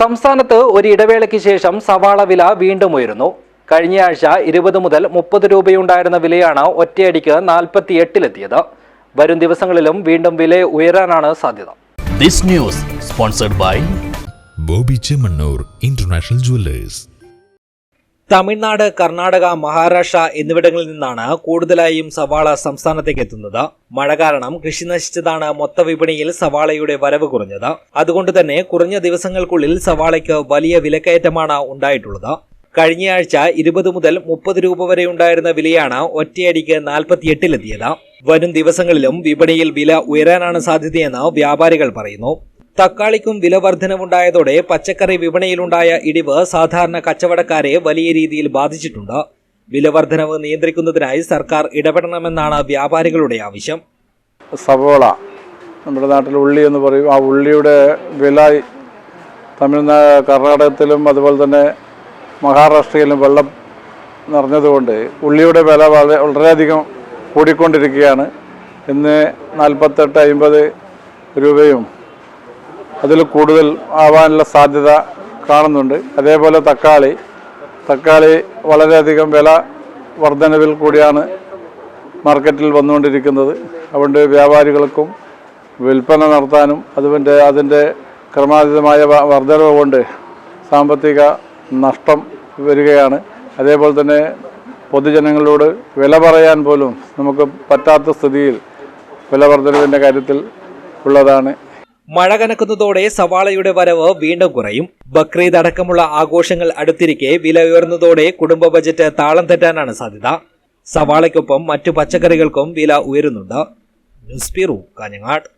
സംസ്ഥാനത്ത് ഒരു ഇടവേളയ്ക്ക് ശേഷം സവാള വില വീണ്ടും ഉയരുന്നു. കഴിഞ്ഞയാഴ്ച ഇരുപത് മുതൽ മുപ്പത് രൂപയുണ്ടായിരുന്ന വിലയാണ് ഒറ്റയടിക്ക് നാൽപ്പത്തി എട്ടിലെത്തിയത് വരും ദിവസങ്ങളിലും വീണ്ടും വില ഉയരാനാണ് സാധ്യത. This news sponsored by Boby Chemmanur international jewellers. Tamil Nadu Karnataka Maharashtra എന്നിവിടങ്ങളിൽ നിന്നാണ് കൂടുതലായും സവാള സംസ്ഥാനത്തേക്ക് എത്തുന്നത്. മഴ കാരണം കൃഷി നശിച്ചതാണ് മൊത്ത വിപണിയിൽ സവാളയുടെ വരവ് കുറഞ്ഞത്. അതുകൊണ്ട് തന്നെ കുറഞ്ഞ ദിവസങ്ങൾക്കുള്ളിൽ സവാളയ്ക്ക് വലിയ വിലക്കയറ്റമാണ് ഉണ്ടായിട്ടുള്ളത്. കഴിഞ്ഞയാഴ്ച ഇരുപത് മുതൽ മുപ്പത് രൂപ വരെ ഉണ്ടായിരുന്ന വിലയാണ് ഒറ്റയടിക്ക് നാൽപ്പത്തിയെട്ടിലെത്തിയത്. വരും ദിവസങ്ങളിലും വിപണിയിൽ വില ഉയരാനാണ് സാധ്യതയെന്ന് വ്യാപാരികൾ പറയുന്നു. തക്കാളിക്കും വില വർധനവുണ്ടായതോടെ പച്ചക്കറി വിപണിയിലുണ്ടായ ഇടിവ് സാധാരണ കച്ചവടക്കാരെ വലിയ രീതിയിൽ ബാധിച്ചിട്ടുണ്ട്. വിലവർധനവ് നിയന്ത്രിക്കുന്നതിനായി സർക്കാർ ഇടപെടണമെന്നാണ് വ്യാപാരികളുടെ ആവശ്യം. സവോള നമ്മുടെ നാട്ടിൽ ഉള്ളി എന്ന് പറയും. ആ ഉള്ളിയുടെ വില തമിഴ്നാട് കർണാടകത്തിലും അതുപോലെ തന്നെ മഹാരാഷ്ട്രയിലും വെള്ളം നിറഞ്ഞതുകൊണ്ട് ഉള്ളിയുടെ വില വളരെ വളരെയധികം കൂടിക്കൊണ്ടിരിക്കുകയാണ്. ഇന്ന് നാൽപ്പത്തെട്ട് അമ്പത് രൂപയും അതിൽ കൂടുതൽ ആവാനുള്ള സാധ്യത കാണുന്നുണ്ട്. അതേപോലെ തക്കാളി. തക്കാളി വളരെയധികം വില വർധനവിൽ കൂടിയാണ് മാർക്കറ്റിൽ വന്നുകൊണ്ടിരിക്കുന്നത്. അതുകൊണ്ട് വ്യാപാരികൾക്കും വിൽപ്പന നടത്താനും അതുകൊണ്ട് അതിന്റെ ക്രമാതീതമായ വർധനവ് കൊണ്ട് സാമ്പത്തിക നഷ്ടം വരികയാണ്. അതേപോലെ തന്നെ പൊതുജനങ്ങളോട് വില പറയാൻ പോലും നമുക്ക് പറ്റാത്ത സ്ഥിതിയിൽ വില വർധനവിന്റെ കാര്യത്തിൽ ഉള്ളതാണ്. മഴ കനക്കുന്നതോടെ സവാളയുടെ വരവ് വീണ്ടും കുറയും. ബക്രീദ് അടക്കമുള്ള ആഘോഷങ്ങൾ അടുത്തിരിക്കെ വില ഉയർന്നതോടെ കുടുംബ ബജറ്റ് താളം തെറ്റാനാണ് സാധ്യത. സവാളയ്ക്കൊപ്പം മറ്റു പച്ചക്കറികൾക്കും വില ഉയരുന്നുണ്ട്. News bureau Kanhangad.